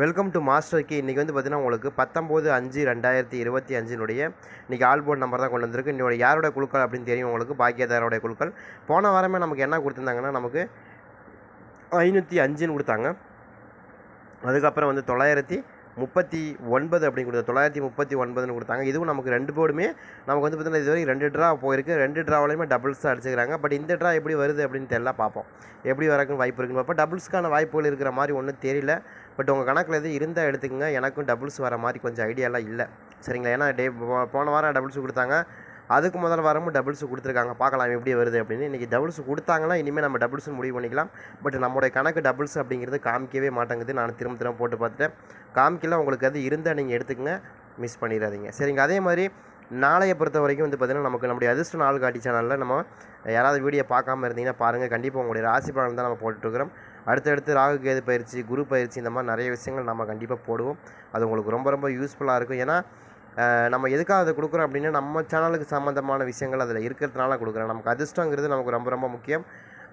Welcome to master K இன்றைக்கி வந்து பார்த்திங்கன்னா உங்களுக்கு பத்தொம்போது அஞ்சு ரெண்டாயிரத்தி இருபத்தி அஞ்சினுடைய இன்றைக்கி ஆல் போர்ட் நம்பர் தான் கொண்டு வந்திருக்கு. இன்னோட யாரோட குழுக்கள் அப்படின்னு தெரியும் உங்களுக்கு? பாக்கியதாரோடைய குழுக்கள். போன வாரமே நமக்கு என்ன கொடுத்துருந்தாங்கன்னா நமக்கு ஐநூற்றி அஞ்சுன்னு கொடுத்தாங்க. அதுக்கப்புறம் வந்து தொள்ளாயிரத்தி முப்பத்தி ஒன்பது அப்படின்னு கொடுத்தா தொள்ளாயிரத்தி முப்பத்தி ஒன்பதுன்னு கொடுத்தாங்க. இதுவும் நமக்கு ரெண்டு போர்டுமே நமக்கு வந்து பார்த்தீங்கன்னா இது வரைக்கும் ரெண்டு ட்ரா போயிருக்கு. ரெண்டு ட்ராவிலையுமே டபுள்ஸ் தான் அடிச்சுக்கிறாங்க. பட் இந்த ட்ரா எப்படி வருது அப்படின்னு தெரியல பார்ப்போம். எப்படி வரக்குன்னு வாய்ப்பு இருக்குன்னு பார்ப்போம். டபுள்ஸ்க்கான வாய்ப்புகள் இருக்கிற மாதிரி ஒன்றும் தெரியல. பட் உங்கள் கணக்கில் எது இருந்தால் எடுத்துக்கோங்க. எனக்கும் டபுள்ஸ் வர மாதிரி கொஞ்சம் ஐடியாலாம் இல்லை. சரிங்களா? ஏன்னா டே போ- போன வாரம் டபுள்ஸ் கொடுத்தாங்க. அதுக்கு முதல் வாரமும் டபுள்ஸ் கொடுத்துருக்காங்க. பார்க்கலாம் எப்படி வருது அப்படின்னு. இன்றைக்கி டபுள்ஸ் கொடுத்தாங்கன்னா இனிமேல் நம்ம டபுள்ஸ் முடிவு பண்ணிக்கலாம். பட் நம்மளுடைய கணக்கு டபுள்ஸ் அப்படிங்கிறது காமிக்கவே மாட்டேங்குது. நான் திரும்ப திரும்ப போட்டு பார்த்துட்டேன். காமிக்கல உங்களுக்கு அது இருந்தால் நீங்கள் எடுத்துக்கங்க. மிஸ் பண்ணிடாதீங்க. சரிங்க. அதே மாதிரி நாளைய பொறுத்த வரைக்கும் வந்து பார்த்திங்கன்னா நமக்கு நம்முடைய அதிர்ஷ்ட நாள் காட்டி சேனலில் நம்ம யாராவது வீடியோ பார்க்காம இருந்தீங்கன்னா பாருங்கள் கண்டிப்பாக உங்களுடைய ராசி பலன் தான் நம்ம போட்டுட்ருக்கிறோம் அடுத்தடுத்து ராகு கேது பயிற்சி குரு பயிற்சி இந்த மாதிரி நிறைய விஷயங்கள் நம்ம கண்டிப்பாக போடுவோம். அது உங்களுக்கு ரொம்ப ரொம்ப யூஸ்ஃபுல்லாக இருக்கும். ஏன்னா நம்ம எதுக்காக அதை கொடுக்குறோம் அப்படின்னா நம்ம சேனலுக்கு சம்மந்தமான விஷயங்கள் அதில் இருக்கிறதுனால கொடுக்குறோம். நமக்கு அதிர்ஷ்டங்கிறது நமக்கு ரொம்ப ரொம்ப முக்கியம்.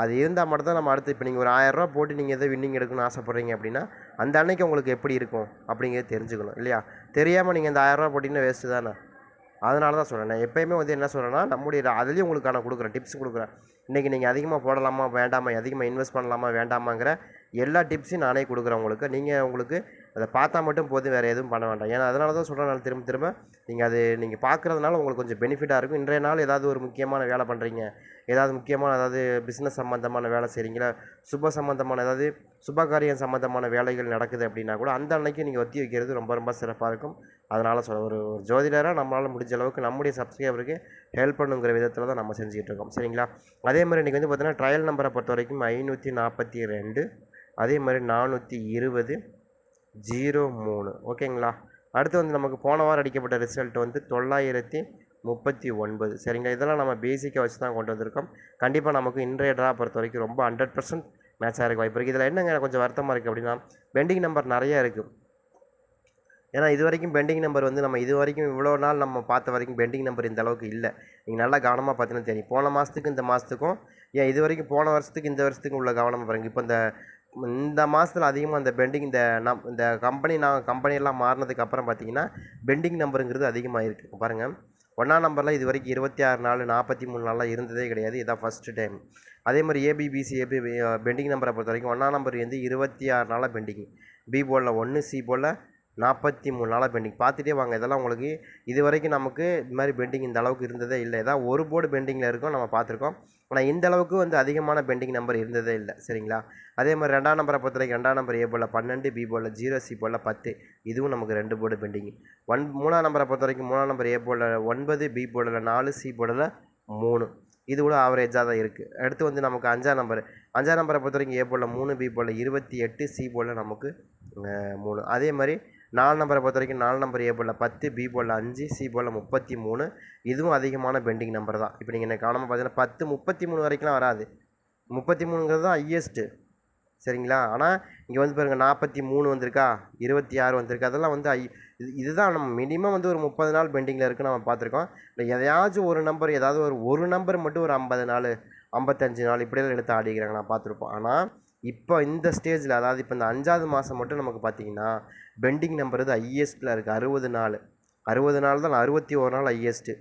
அது இருந்தால் மட்டும் தான் நம்ம அடுத்து இப்போ நீங்கள் ஒரு ஆயிரரூவா போட்டு நீங்கள் எதோ வின்னிங் எடுக்கணும்னு ஆசைப்பட்றீங்க அப்படின்னா அந்த அன்னைக்கு உங்களுக்கு எப்படி இருக்கும் அப்படிங்கிறது தெரிஞ்சுக்கணும் இல்லையா? தெரியாமல் நீங்கள் இந்த ஆயிரரூவா போட்டிங்கன்னா வேஸ்ட்டு தானே? அதனால தான் சொல்கிறேன் நான் எப்போயுமே வந்து என்ன சொல்கிறேன்னா நம்முடைய அதுலேயும் உங்களுக்கு நான் கொடுக்குறேன் டிப்ஸ் கொடுக்குறேன். இன்றைக்கி நீங்கள் அதிகமாக போடலாமா வேண்டாமா அதிகமாக இன்வெஸ்ட் பண்ணலாமா வேண்டாமாங்கிற எல்லா டிப்ஸையும் நானே கொடுக்குறேன் உங்களுக்கு. நீங்கள் உங்களுக்கு அதை பார்த்தா மட்டும் போதும் வேறு எதுவும் பண்ண வேண்டாம். ஏன்னா அதனால தான் சொல்கிறேன் நான் திரும்ப திரும்ப. நீங்கள் அது நீங்கள் பார்க்குறதுனால உங்களுக்கு கொஞ்சம் பெனிஃபிட்டாக இருக்கும். இன்றைய நாள் ஏதாவது ஒரு முக்கியமான வேலை பண்ணுறீங்க ஏதாவது முக்கியமான ஏதாவது பிஸ்னஸ் சம்மந்தமான வேலை செய்கிறீங்களா சுப சம்மந்தமான ஏதாவது சுபகாரியம் சம்மந்தமான வேலைகள் நடக்குது அப்படின்னா கூட அந்த அன்னைக்கு நீங்கள் ஒத்தி வைக்கிறது ரொம்ப ரொம்ப சிறப்பாக இருக்கும். அதனால் சொல்ல ஒரு ஒரு ஜோதிடராக நம்மளால் முடிஞ்ச அளவுக்கு நம்முடைய சப்ஸ்கிரைபருக்கு ஹெல்ப் பண்ணுங்கிற விதத்தில் தான் நம்ம செஞ்சுக்கிட்டு இருக்கோம் சரிங்களா? அதே மாதிரி இன்றைக்கி வந்து பார்த்தீங்கன்னா ட்ரையல் நம்பரை பொறுத்த வரைக்கும் ஐநூற்றி நாற்பத்தி ரெண்டு அதே மாதிரி நானூற்றி இருபது ஜீரோ மூணு. ஓகேங்களா? அடுத்து வந்து நமக்கு போன வாரம் அடிக்கப்பட்ட ரிசல்ட் வந்து தொள்ளாயிரத்தி முப்பத்தி ஒன்பது. சரிங்களா? இதெல்லாம் நம்ம பேசிக்காக வச்சு தான் கொண்டு வந்திருக்கோம். கண்டிப்பாக நமக்கு இன்றைய ட்ரா பொறுத்த வரைக்கும் ரொம்ப ஹண்ட்ரட் பர்சன்ட் மேட்ச் ஆகிருக்கு வாய்ப்பு இருக்குது இதில் என்னங்க கொஞ்சம் வருத்தமாக இருக்குது அப்படின்னா பெண்டிங் நம்பர் நிறைய இருக்குது ஏன்னா இது வரைக்கும் பெண்டிங் நம்பர் வந்து நம்ம இது வரைக்கும் இவ்வளோ நாள் நம்ம பார்த்த வரைக்கும் பெண்டிங் நம்பர் இந்த அளவுக்கு இல்லை. நீங்கள் நல்லா கவனமாக பார்த்தீங்கன்னா தெரியும். போன மாதத்துக்கு இந்த மாதத்துக்கும் ஏன் இது வரைக்கும் போன வருஷத்துக்கு இந்த வருஷத்துக்கு உள்ள கவனமாக பாருங்க. இப்போ இந்த இந்த மாதத்தில் அதிகமாக அந்த பெண்டிங் இந்த நம் இந்த கம்பெனி நான் கம்பெனியெல்லாம் மாறினதுக்கு அப்புறம் பார்த்தீங்கன்னா பெண்டிங் நம்பருங்கிறது அதிகமாக இருக்குது பாருங்கள் ஒன்றாம் நம்பரில் இது வரைக்கும் இருபத்தி ஆறு நாள் நாற்பத்தி மூணு நாளாக இருந்ததே கிடையாது. இதான் ஃபஸ்ட்டு டைம் அதே மாதிரி ஏபிபிசி ஏபி பெண்டிங் நம்பரை பொறுத்த வரைக்கும் ஒன்றாம் நம்பர் வந்து இருபத்தி ஆறு நாளாக பெண்டிங். பி போலில் ஒன்று சி போலில் நாற்பத்தி மூணு நாளாக பெண்டிங் பார்த்துட்டே வாங்க. இதெல்லாம் உங்களுக்கு இது வரைக்கும் நமக்கு இது மாதிரி பெண்டிங் இந்த அளவுக்கு இருந்ததே இல்லை. ஏதாவது ஒரு போர்டு பெண்டிங்கில் இருக்கும். நம்ம பார்த்துருக்கோம். ஆனால் இந்த அளவுக்கு வந்து அதிகமான பெண்டிங் நம்பர் இருந்ததே இல்லை. சரிங்களா? அதே மாதிரி ரெண்டாம் நம்பரை பொறுத்த வரைக்கும் ரெண்டாம் நம்பர் ஏ போல் பன்னெண்டு B pole zero C pole பத்து. இதுவும் நமக்கு ரெண்டு போர்டு பெண்டிங் ஒன் மூணாம் நம்பரை பொறுத்த வரைக்கும் மூணாம் நம்பர் ஏ போல் ஒன்பது பி போர்டில் நாலு சி போர்டில் மூணு. இது கூட ஆவரேஜாக தான் இருக்குது அடுத்து வந்து நமக்கு அஞ்சாம் நம்பர் அஞ்சாம் நம்பரை பொறுத்த வரைக்கும் ஏ போல் மூணு பி போல் இருபத்தி எட்டு சி போல் நமக்கு மூணு. அதே மாதிரி நாலு நம்பரை பொறுத்த வரைக்கும் நாலு நம்பர் ஏ போர்டில் பத்து பி போர்டில் அஞ்சு சி போர்டில் முப்பத்தி மூணு இதுவும் அதிகமான பெண்டிங் நம்பர் தான். இப்போ நீங்கள் என்ன கவனமாக பார்த்தீங்கன்னா பத்து முப்பத்தி மூணு வரைக்கும்லாம் வராது. முப்பத்தி மூணுங்கிறது தான் ஹையஸ்ட்டு சரிங்களா? ஆனால் இங்கே வந்து பாருங்கள் நாற்பத்தி மூணு வந்திருக்கா இருபத்தி ஆறு வந்திருக்கு. அதெல்லாம் வந்து ஐ இது இதுதான் நம்ம மினிமம் வந்து ஒரு முப்பது நாள் பெண்டிங்கில் இருக்குன்னு நம்ம பார்த்துருக்கோம். இல்லை எதையாச்சும் ஒரு நம்பர் ஏதாவது ஒரு ஒரு நம்பர் மட்டும் ஒரு ஐம்பது நாள் ஐம்பத்தஞ்சு நாள் இப்படியெல்லாம் எடுத்து ஆடிக்கிறாங்க நான் பார்த்துருப்போம். ஆனால் இப்போ இந்த ஸ்டேஜில் அதாவது இப்போ இந்த அஞ்சாவது மாதம் மட்டும் நமக்கு பார்த்தீங்கன்னா பெண்டிங் நம்பர் இது ஹையஸ்ட்டில் இருக்குது அறுபது நாள். அறுபது நாள் தான் அறுபத்தி ஒரு நாள் ஹையஸ்ட்டு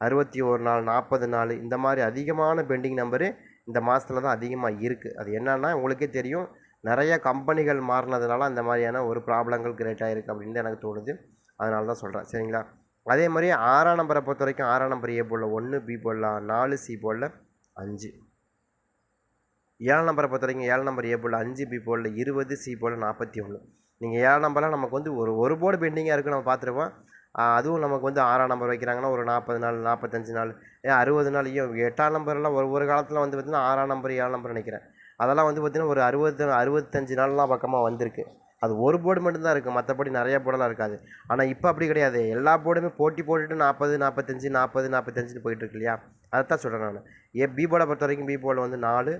அறுபத்தி ஒரு நாள் நாற்பது நாள் இந்த மாதிரி அதிகமான பெண்டிங் நம்பரு இந்த மாதத்தில் தான் அதிகமாக இருக்குது அது என்னென்னா உங்களுக்கே தெரியும். நிறைய கம்பெனிகள் மாறினதுனால அந்த மாதிரியான ஒரு ப்ராப்ளங்கள் கிரியேட் ஆகிருக்கு அப்படின்னு தான் எனக்கு தோணுது. அதனால தான் சொல்கிறேன் சரிங்களா? அதே மாதிரி ஆறாம் நம்பரை பொறுத்த வரைக்கும் ஆறாம் நம்பர் ஏ போடல. ஒன்று பி போடலாம் நாலு சி போடல. அஞ்சு. ஏழு நம்பரை பொறுத்த வரைக்கும் ஏழு நம்பர் ஏ போடல. அஞ்சு பி போடல. இருபது சி போடல. நாற்பத்தி ஒன்று நீங்கள் ஏழாம் நம்பர்லாம் நமக்கு வந்து ஒரு ஒரு போர்டு பெண்டிங்காக இருக்குது நம்ம பார்த்துருப்போம். அதுவும் நமக்கு வந்து ஆறாம் நம்பர் வைக்கிறாங்கன்னா ஒரு நாற்பது நாள் நாற்பத்தஞ்சு நாள் ஏன் அறுபது நாள் ஐயோ எட்டாம் நம்பர்லாம் ஒரு ஒரு காலத்தில் வந்து பார்த்திங்கன்னா ஆறாம் நம்பர் ஏழாம் நம்பர் நினைக்கிறேன். அதெல்லாம் வந்து பார்த்திங்கன்னா ஒரு அறுபது அறுபத்தஞ்சு நாள்லாம் பக்கமாக வந்திருக்கு. அது ஒரு போர்டு மட்டும்தான் இருக்குது மற்றபடி நிறைய போர்டெல்லாம் இருக்காது. ஆனால் இப்போ அப்படி கிடையாது. எல்லா போர்டுமே போட்டி போட்டுட்டு நாற்பது நாற்பத்தஞ்சு நாற்பது நாற்பத்தஞ்சுன்னு போயிட்டு இருக்கு இல்லையா? அதைத்தான் சொல்கிறேன் நான். ஏ பி போர்டை பொறுத்த வரைக்கும் பி போர்டில் வந்து நாலு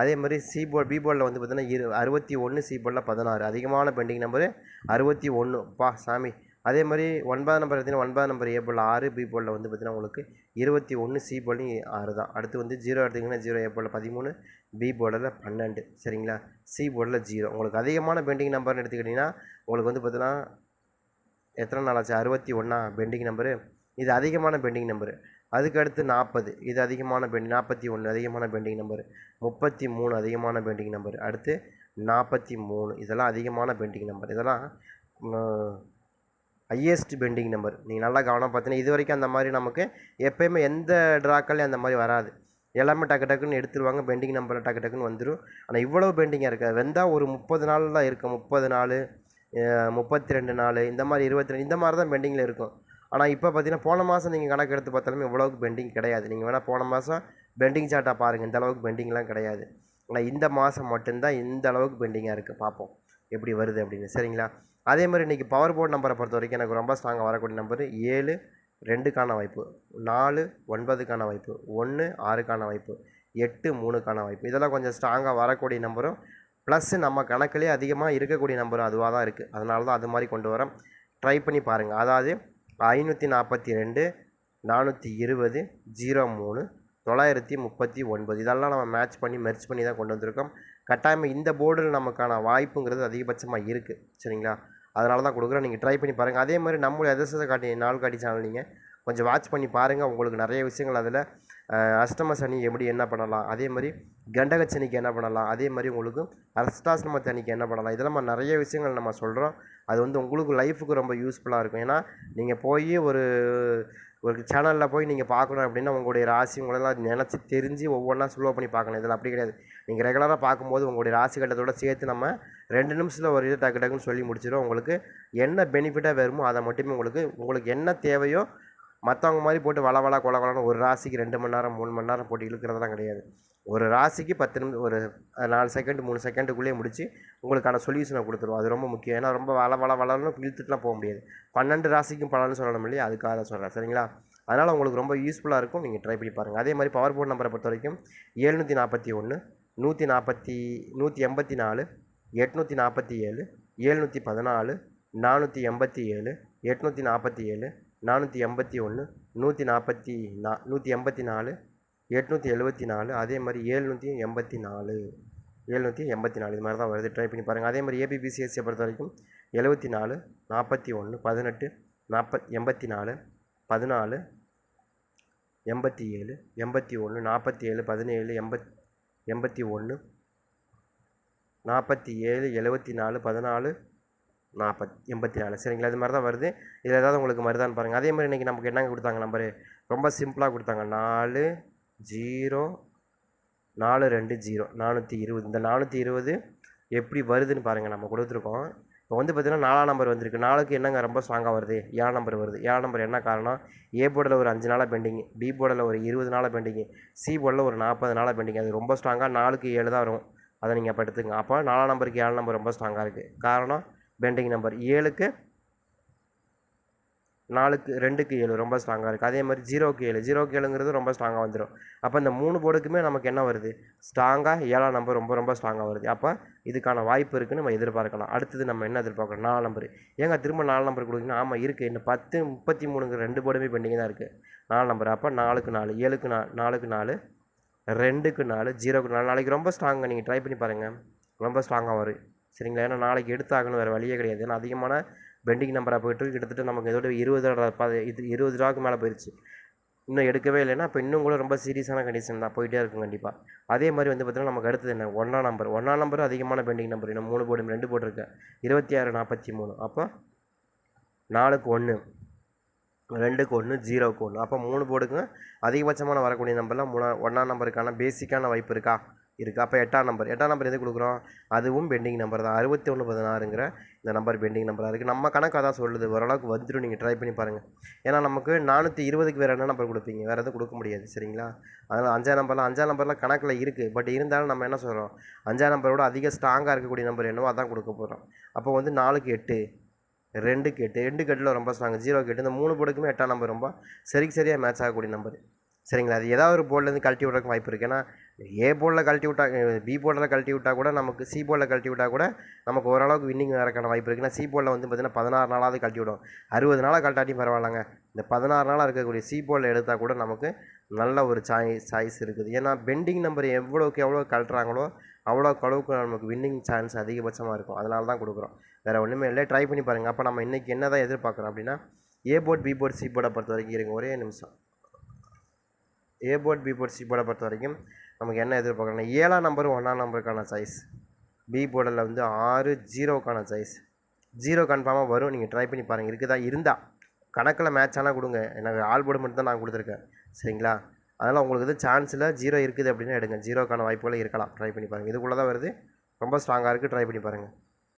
அதே மாதிரி சி போர்ட் பி போர்டில் வந்து பார்த்தீங்கன்னா இரு அறுபத்தி ஒன்று சி போர்டில் பதினாறு. அதிகமான பெண்டிங் நம்பரு அறுபத்தி ஒன்று பா சாமி. அதே மாதிரி ஒன்பதாம் நம்பர் பார்த்தீங்கன்னா ஒன்பதாம் நம்பர் ஏ போர்டில் ஆறு பி போர்டில் வந்து பார்த்தீங்கன்னா உங்களுக்கு இருபத்தி ஒன்று சி போர்ட்லையும் ஆறு தான். அடுத்து வந்து ஜீரோ எடுத்திங்கன்னா ஜீரோ ஏ போர்டில் பதிமூணு பி போர்டில் பன்னெண்டு. சரிங்களா? சி போர்டில் ஜீரோ உங்களுக்கு அதிகமான பெண்டிங் நம்பர்னு எடுத்துக்கிட்டிங்கன்னா உங்களுக்கு வந்து பார்த்தீங்கன்னா எத்தனை நாள் ஆச்சு? அறுபத்தி ஒன்றா பெண்டிங் நம்பரு இது அதிகமான பெண்டிங் நம்பரு அதுக்கு அடுத்து நாற்பது. இது அதிகமான பெண்டிங் நாற்பத்தி ஒன்று அதிகமான பெண்டிங் நம்பர் முப்பத்தி மூணு அதிகமான பெண்டிங் நம்பர் அடுத்து நாற்பத்தி மூணு இதெல்லாம் அதிகமான பெண்டிங் நம்பர் இதெல்லாம் ஹையஸ்ட் பெண்டிங் நம்பர் நீங்கள் நல்லா கவனம் பார்த்தீங்கன்னா இது வரைக்கும் அந்த மாதிரி நமக்கு எப்போயுமே எந்த ட்ராக்கள்லையும் அந்த மாதிரி வராது. எல்லாமே டக்கு டக்குன்னு எடுத்துருவாங்க பெண்டிங் நம்பரில் டக்கு டக்குன்னு வந்துடும் ஆனால் இவ்வளோ பெண்டிங்காக இருக்காது வெந்தால் ஒரு முப்பது நாளில் இருக்கும் முப்பது நாள் முப்பத்தி ரெண்டு நாள் இந்த மாதிரி இருபத்தி ரெண்டு இந்த மாதிரி தான் பெண்டிங்கில் இருக்கும். ஆனால் இப்போ பார்த்தீங்கன்னா போன மாதம் நீங்கள் கணக்கு எடுத்து பார்த்தாலுமே இவ்வளோக்கு பெண்டிங் கிடையாது. நீங்கள் வேணால் போன மாதம் பெண்டிங் சார்ட்டாக பாருங்கள் இந்த அளவுக்கு பெண்டிங்லாம் கிடையாது. ஆனால் இந்த மாதம் மட்டும்தான் இந்த அளவுக்கு பெண்டிங்காக இருக்குது பார்ப்போம். எப்படி வருது அப்படின்னு. சரிங்களா? அதே மாதிரி இன்றைக்கி பவர் போர்ட் நம்பரை பொறுத்த வரைக்கும் எனக்கு ரொம்ப ஸ்ட்ராங்காக வரக்கூடிய நம்பர் ஏழு ரெண்டுக்கான வாய்ப்பு. நாலு ஒன்பதுக்கான வாய்ப்பு. ஒன்று ஆறுக்கான வாய்ப்பு. எட்டு மூணுக்கான வாய்ப்பு. இதெல்லாம் கொஞ்சம் ஸ்ட்ராங்காக வரக்கூடிய நம்பரும் ப்ளஸ் நம்ம கணக்குலேயே அதிகமாக இருக்கக்கூடிய நம்பரும் அதுவாக தான் இருக்குது அதனால தான் அது மாதிரி கொண்டு வரோம் ட்ரை பண்ணி பாருங்கள் அதாவது ஐநூற்றி நாற்பத்தி ரெண்டு நானூற்றி இருபது ஜீரோ மூணு தொள்ளாயிரத்தி முப்பத்தி ஒன்பது. இதெல்லாம் நம்ம மேட்ச் பண்ணி மெர்ச் பண்ணி தான் கொண்டு வந்திருக்கோம். கட்டாயம் இந்த போர்டில் நமக்கான வாய்ப்புங்கிறது அதிகபட்சமாக இருக்குது சரிங்களா? அதனால தான் கொடுக்குறோம். நீங்கள் ட்ரை பண்ணி பாருங்கள் அதே மாதிரி நம்மளுடைய அதிர்ஷ்டத்தை காட்டி நாள் காட்டி சேனல் நீங்கள் கொஞ்சம் வாட்ச் பண்ணி பாருங்கள் உங்களுக்கு நிறைய விஷயங்கள் அதில் அஷ்டம சனி எப்படி என்ன பண்ணலாம்? அதே மாதிரி கண்டக சனிக்கு என்ன பண்ணலாம்? அதே மாதிரி உங்களுக்கு அஷ்டாசிரம சனிக்கு என்ன பண்ணலாம்? இதெல்லாம் நம்ம நிறைய விஷயங்கள் நம்ம சொல்கிறோம் அது வந்து உங்களுக்கு லைஃபுக்கு ரொம்ப யூஸ்ஃபுல்லாக இருக்கும். ஏன்னா நீங்கள் போய் ஒரு ஒரு சேனலில் போய் நீங்கள் பார்க்கணும் அப்படின்னா உங்களுடைய ராசி உங்களெல்லாம் நினச்சி தெரிஞ்சு ஒவ்வொன்றா ஸ்லோ பண்ணி பார்க்கணும் இதில் அப்படி கிடையாது. நீங்கள் ரெகுலராக பார்க்கும்போது உங்களுடைய ராசி கட்டத்தோட சேர்த்து நம்ம ரெண்டு நிமிஷத்தில் ஒரு இது டக்கு டக்குன்னு சொல்லி முடிச்சிடும் உங்களுக்கு என்ன பெனிஃபிட்டாக வருமோ அதை மட்டுமே உங்களுக்கு உங்களுக்கு என்ன தேவையோ மற்றவங்க மாதிரி போட்டு வள வள கொல கொலன்னு ஒரு ராசிக்கு ரெண்டு மணி நேரம் மூணு மணி நேரம் போட்டு இழுக்கிறதெல்லாம் கிடையாது. ஒரு ராசிக்கு பத்து நிமிஷம் ஒரு நாலு செகண்ட் மூணு செகண்டுக்குள்ளேயே முடிச்சு உங்களுக்கான சொல்யூஷனை கொடுத்துருவோம் அது ரொம்ப முக்கியம். ஏன்னா ரொம்ப வள வள வளர்னு இழுத்துட்டுலாம் போக முடியாது. பன்னெண்டு ராசிக்கும் பலன்னு சொல்லணும் இல்லையா? அதுக்காக தான் சொல்கிறேன் சரிங்களா? அதனால் உங்களுக்கு ரொம்ப யூஸ்ஃபுல்லாக இருக்கும். நீங்கள் ட்ரை பண்ணி பாருங்கள் அதே மாதிரி பவர் போர்ட் நம்பரை பொறுத்த வரைக்கும் ஏழ்நூற்றி நாற்பத்தி ஒன்று நூற்றி நாற்பத்தி நூற்றி எண்பத்தி நாலு எட்நூற்றி நாற்பத்தி ஏழு ஏழ்நூற்றி பதினாலு நானூற்றி எண்பத்தி ஏழு எட்நூற்றி நாற்பத்தி ஏழு நானூற்றி எண்பத்தி ஒன்று நூற்றி நாற்பத்தி நா நூற்றி எண்பத்தி நாலு எட்நூற்றி எழுபத்தி நாலு அதே மாதிரி ஏழ்நூற்றி எண்பத்தி நாலு ஏழ்நூற்றி எண்பத்தி நாலு இது மாதிரி தான் வருது. ட்ரை பண்ணி பாருங்கள் அதே மாதிரி ஏபிபிசிஎஸ்சியை பொறுத்த வரைக்கும் எழுபத்தி நாலு நாற்பத்தி ஒன்று பதினெட்டு நாற்பத் எண்பத்தி நாலு பதினாலு எண்பத்தி ஏழு எண்பத்தி ஒன்று நாற்பத்தி ஏழு பதினேழு எண்பத் எண்பத்தி ஒன்று நாற்பத்தி ஏழு எழுபத்தி நாலு பதினாலு நாற்பத் எண்பத்தி நாலு. சரிங்களா? இது மாதிரி தான் வருது. இதில் ஏதாவது உங்களுக்கு மருதான்னு பாருங்கள் அதே மாதிரி இன்றைக்கி நமக்கு என்னங்க கொடுத்தாங்க நம்பரு? ரொம்ப சிம்பிளாக கொடுத்தாங்க. நாலு ஜீரோ நாலு ரெண்டு ஜீரோ நானூற்றி இருபது. இந்த நானூற்றி இருபது எப்படி வருதுன்னு பாருங்கள் நம்ம கொடுத்துருக்கோம். இப்போ வந்து பார்த்திங்கன்னா நாலாம் நம்பர் வந்திருக்கு. நாளுக்கு என்னங்க ரொம்ப ஸ்ட்ராங்காக வருது? ஏழாம் நம்பர் வருது. ஏழாம் நம்பர் என்ன காரணம்? ஏ போர்டில் ஒரு அஞ்சு நாளாக பெண்டிங் பி போர்டில் ஒரு இருபது நாளாக பெண்டிங்கு சி போர்டில் ஒரு நாற்பது நாளாக பெண்டிங் அது ரொம்ப ஸ்ட்ராங்காக நாலுக்கு ஏழு தான் வரும். அதை நீங்கள் அப்போ எடுத்துங்க அப்போ நாலாம் நம்பருக்கு ஏழு நம்பர் ரொம்ப ஸ்ட்ராங்காக இருக்குது காரணம் பெண்டிங் நம்பர் ஏழுக்கு நாலுக்கு ரெண்டுக்கு ஏழு ரொம்ப ஸ்ட்ராங்காக இருக்குது அதே மாதிரி ஜீரோக்கு ஏழு. ஜீரோக்கு ஏழுங்கிறது ரொம்ப ஸ்ட்ராங்காக வந்துடும் அப்போ இந்த மூணு போர்டுக்குமே நமக்கு என்ன வருது? ஸ்ட்ராங்காக ஏழாம் நம்பர் ரொம்ப ரொம்ப ஸ்ட்ராங்காக வருது. அப்போ இதுக்கான வாய்ப்பு இருக்குன்னு நம்ம எதிர்பார்க்கலாம். அடுத்தது நம்ம என்ன எதிர்பார்க்கலாம் நாலு நம்பர் ஏங்க திரும்ப நாலு நம்பர் கொடுக்குறீங்கன்னா ஆமாம் இருக்குது இன்னும் பத்து முப்பத்தி மூணுங்கிற ரெண்டு போர்டுமே பெண்டிங் தான் இருக்குது நாலு நம்பர் அப்போ நாலுக்கு நாலு ஏழுக்கு நா நாலுக்கு நாலு ரெண்டுக்கு நாலு ஜீரோக்கு நாலு. நாளைக்கு ரொம்ப ஸ்ட்ராங்காக நீங்கள் ட்ரை பண்ணி பாருங்கள் ரொம்ப ஸ்ட்ராங்காக வரும். சரிங்களா? ஏன்னா நாளைக்கு எடுத்தாகணும். வேறு வழியே கிடையாது. ஏன்னா அதிகமான பெண்டிங் நம்பராக போயிட்டு கிட்டத்தட்ட நமக்கு இதோட இருபது ரூபா இது இருபது ரூபாக்கு மேலே போயிடுச்சு இன்னும் எடுக்கவே இல்லைன்னா இப்போ இன்னும் கூட ரொம்ப சீரியஸான கண்டிஷன் தான். போயிட்டே இருக்கும் கண்டிப்பாக அதே மாதிரி வந்து பார்த்திங்கன்னா நமக்கு அடுத்தது என்ன? ஒன்றா நம்பர் ஒன்றா நம்பரும் அதிகமான பெண்டிங் நம்பர் இன்னும் மூணு போடும் ரெண்டு போட்டிருக்கேன். இருபத்தி ஆறு நாற்பத்தி மூணு. அப்போ நாலுக்கு ஒன்று ரெண்டுக்கு ஒன்று ஜீரோக்கு ஒன்று அப்போ மூணு போர்டுக்கு அதிகபட்சமான வரக்கூடிய நம்பர்லாம் மூணா ஒன்றாம் நம்பருக்கான பேசிக்கான வாய்ப்பு இருக்கா? இருக்குது அப்போ எட்டாம் நம்பர் எட்டாம் நம்பர் எது கொடுக்குறோம்? அதுவும் பெண்டிங் நம்பர் தான். அறுபத்தி ஒன்று பதினாறுங்கிற இந்த நம்பர் பெண்டிங் நம்பராக இருக்குது நம்ம கணக்காக தான் சொல்லுது. ஓரளவுக்கு வந்துடும் நீங்கள் ட்ரை பண்ணி பாருங்கள் ஏன்னா நமக்கு நானூற்றி இருபதுக்கு வேறு என்ன நம்பர் கொடுப்பீங்க? வேறு எதுவும் கொடுக்க முடியாது. சரிங்களா? அதனால் அஞ்சாம் நம்பர்லாம் அஞ்சாம் நம்பர்லாம் கணக்கில் இருக்குது பட் இருந்தாலும் நம்ம என்ன சொல்கிறோம் அஞ்சாம் நம்பரோட அதிக ஸ்ட்ராங்காக இருக்கக்கூடிய நம்பர் என்னவோ அதான் கொடுக்க போகிறோம் அப்போ வந்து நாலுக்கு எட்டு ரெண்டுக்கு எட்டு. ரெண்டுக்கு எட்டில் ரொம்ப ஸ்ட்ராங் ஜீரோ எட்டு. இந்த மூணு போர்டுக்குமே எட்டாம் நம்பர் ரொம்ப சரிக்கு சரியாக மேட்ச் ஆகக்கூடிய நம்பர் சரிங்களா? அது ஏதாவது ஒரு போர்ட்லேருந்து கழட்டி விட்றதுக்கு வாய்ப்பு இருக்குது ஏன்னா ஏ போர்டில் கழட்டி விட்டா பி போர்டில் கழட்டி விட்டால் கூட நமக்கு சி போர்டில் கழட்டி விட்டால் கூட நமக்கு ஓரளவுக்கு வின்னிங் வரக்கான வாய்ப்பு இருக்குது ஏன்னா சி போர்டில் வந்து பார்த்திங்கன்னா பதினாறு நாளாவது கழட்டி விடும். அறுபது நாளாக கழட்டாட்டியும் பரவாயில்லங்க. இந்த பதினாறு நாளாக இருக்கக்கூடிய சி போர்டில் எடுத்தால் கூட நமக்கு நல்ல ஒரு சாய் சாய்ஸ் இருக்குது. ஏன்னா பெண்டிங் நம்பர் எவ்வளோக்கு எவ்வளோ கழட்டுறாங்களோ அவ்வளோக்கு அளவுக்கு நமக்கு வின்னிங் சான்ஸ் அதிகபட்சமாக இருக்கும். அதனால தான் கொடுக்குறோம். வேறு ஒன்றுமே இல்லை. ட்ரை பண்ணி பாருங்கள் அப்போ நம்ம இன்றைக்கி என்ன தான் எதிர்பார்க்குறோம் அப்படின்னா A board B board C போர்டை பொறுத்த வரைக்கும் இருங்க. ஒரே நிமிஷம். A board B board C போர்டை பொறுத்த வரைக்கும் நமக்கு என்ன எதிர்பார்க்குறோம்னா ஏழாம் நம்பர் ஒன்றாம் நம்பருக்கான சைஸ் பி போர்டில் வந்து ஆறு ஜீரோக்கான சைஸ் ஜீரோ கன்ஃபார்மாக வரும். நீங்கள் ட்ரை பண்ணி பாருங்கள் இருக்குதா? இருந்தால் கணக்கில் மேட்ச் ஆனால் கொடுங்க. எனக்கு ஆல் போர்டு மட்டும் தான் நான் கொடுத்துருக்கேன். சரிங்களா? அதனால் உங்களுக்கு இது சான்ஸில் ஜீரோ இருக்குது அப்படின்னா எடுங்க. ஜீரோக்கான வாய்ப்புகள் இருக்கலாம். ட்ரை பண்ணி பாருங்கள் இதுக்குள்ளே தான் வருது. ரொம்ப ஸ்ட்ராங்காக இருக்குது ட்ரை பண்ணி பாருங்கள்